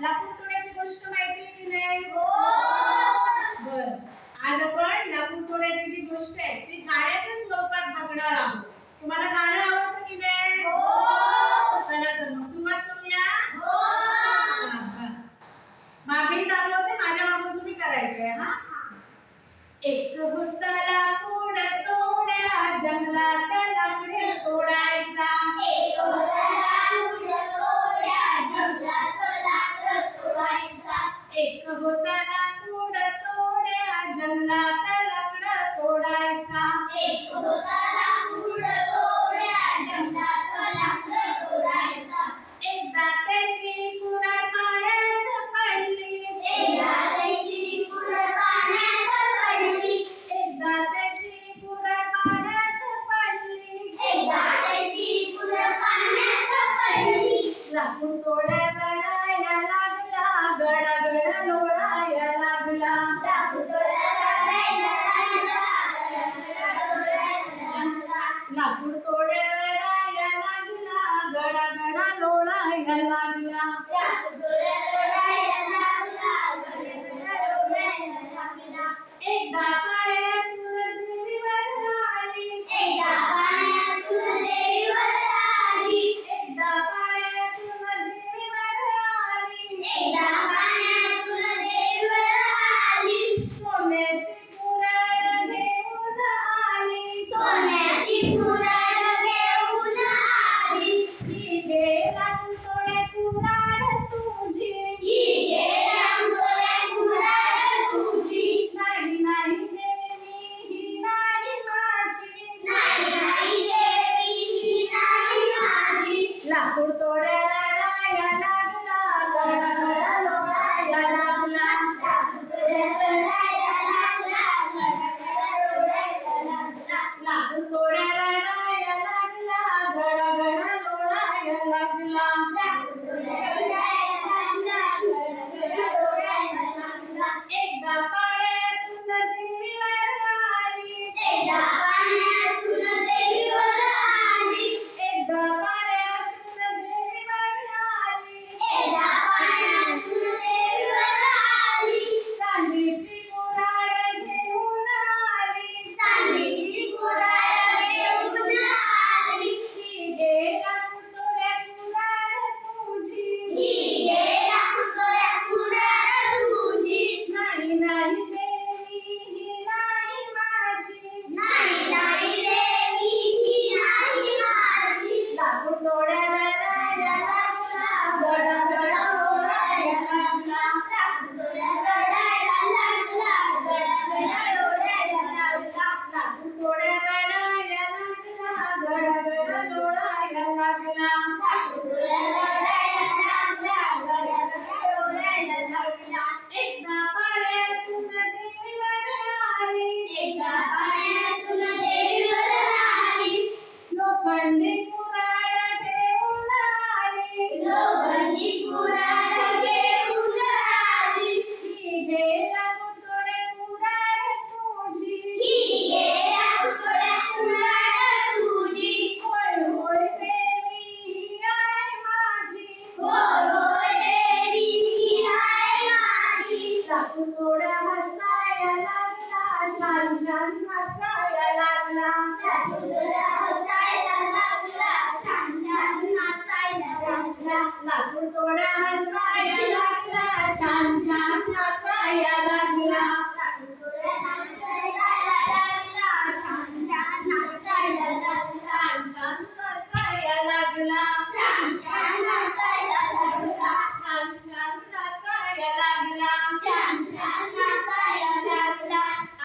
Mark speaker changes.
Speaker 1: लाकूड तोड्याची गोष्ट माहिती आहे की नाही? बर. आज आपण लाकूड तोड्याची जी गोष्ट आहे ती गाण्याच्या स्वरूपात बघणार आहोत. तुम्हाला गाणं आवडतं की नाही? चला तर मग सुरुवात करूया. हा, बस. मागे चालू होते माझ्या मागून तुम्ही करायचंय हा? एक होता एक होता लाकूड तोड्या जंगलात लाकड तोडायचा. एकदा त्याची कुऱ्हाड पाण्यात पडली. एकदा त्याची कुऱ्हाड पाण्यात पडली. लाकूड तोड्या एकदा लाकूड हसायला लागला छान छान हसायला लागला.